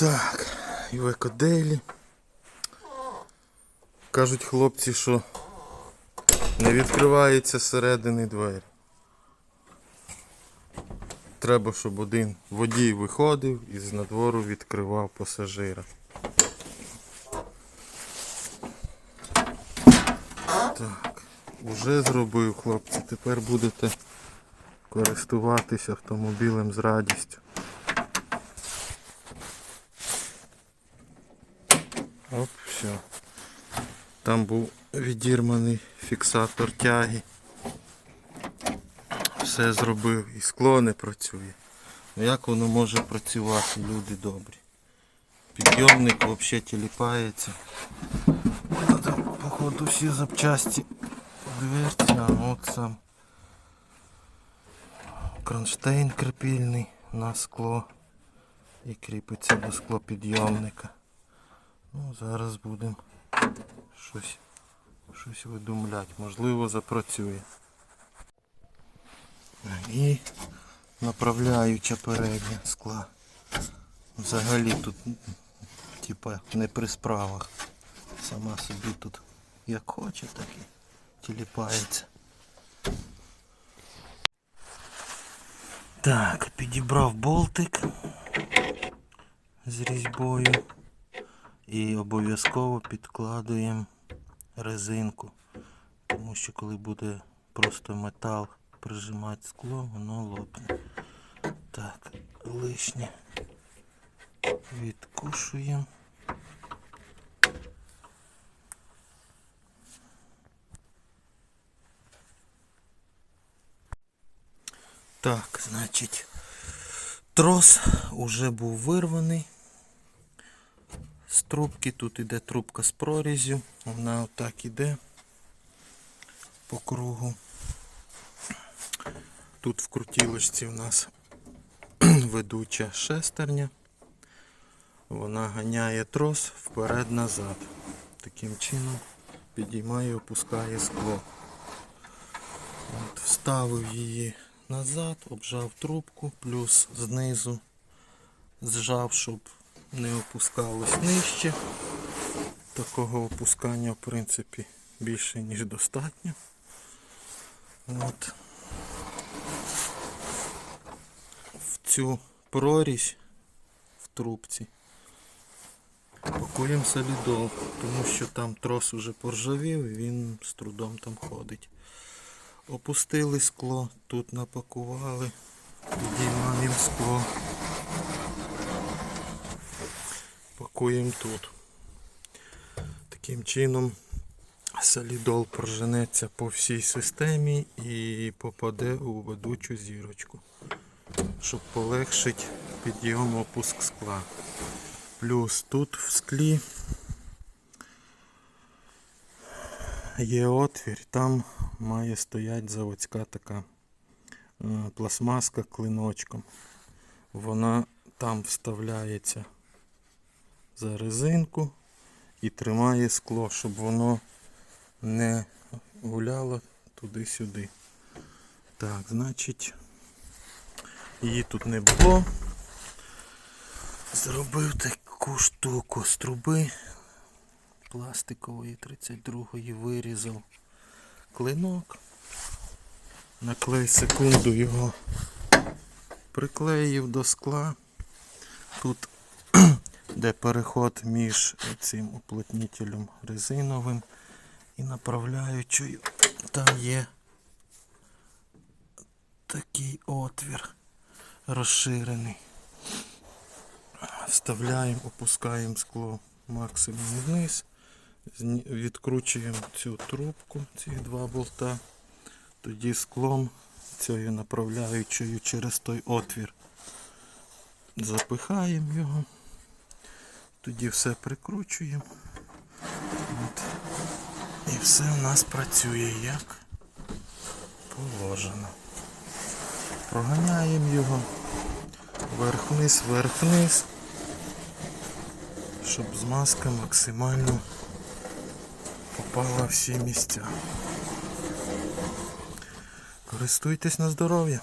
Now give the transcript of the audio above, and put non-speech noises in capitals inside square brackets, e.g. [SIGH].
Так, і в екоделі. Кажуть хлопці, що не відкривається зсередини двері. Треба, щоб один водій виходив і з надвору відкривав пасажира. Так, уже зробив хлопці. Тепер будете користуватися автомобілем з радістю. Оп, все. Там був відірманий фіксатор тяги. Все зробив і скло не працює. Ну як воно може працювати, люди добрі? Підйомник взагалі тіліпається. Там, походу, всі запчасті дверці, а от сам кронштейн крепільний на скло і кріпиться до склопідйомника. Ну, зараз будемо щось, щось видумляти. Можливо, запрацює. І направляюча передня скла. Взагалі тут типа не при справах. Сама собі тут як хоче, так і тіліпається. Так, підібрав болтик з різьбою. І обов'язково підкладуємо резинку. Тому що коли буде просто метал прижимати скло, воно лопне. Так, лишнє відкушуємо. Так, значить, трос уже був вирваний з трубки. Тут іде трубка з прорізю. Вона отак іде по кругу. Тут в крутілочці в нас [CLEARS THROAT] ведуча шестерня. Вона ганяє трос вперед-назад. Таким чином підіймає і опускає скло. От, вставив її назад, обжав трубку, плюс знизу зжав, щоб не опускалось нижче. Такого опускання, в принципі, більше, ніж достатньо. От. В цю прорізь в трубці пакуємо солідол, тому що там трос уже поржавів і він з трудом там ходить. Опустили скло, тут напакували, підіймаємо скло. Пакуємо тут. Таким чином солідол проженеться по всій системі і попаде у ведучу зірочку, щоб полегшити підйом опуск скла. Плюс тут в склі є отвір, там має стояти заводська така е, пластмаска клиночком. Вона там вставляється за резинку і тримає скло, щоб воно не гуляло туди-сюди. Так, значить, її тут не було. Зробив таку штуку з труби пластикової 32-ї вирізав клинок. На клей секунду його приклеїв до скла. Тут де переход між цим уплотнителем резиновим і направляючою. Там є такий отвір розширений. Вставляємо, опускаємо скло максимум вниз, відкручуємо цю трубку, ці два болта, тоді склом цією направляючою через той отвір запихаємо його. Тоді все прикручуємо. І все в нас працює як положено. Проганяємо його вверх-вниз, вверх-вниз, щоб змазка максимально попала всі місця. Користуйтесь на здоров'я.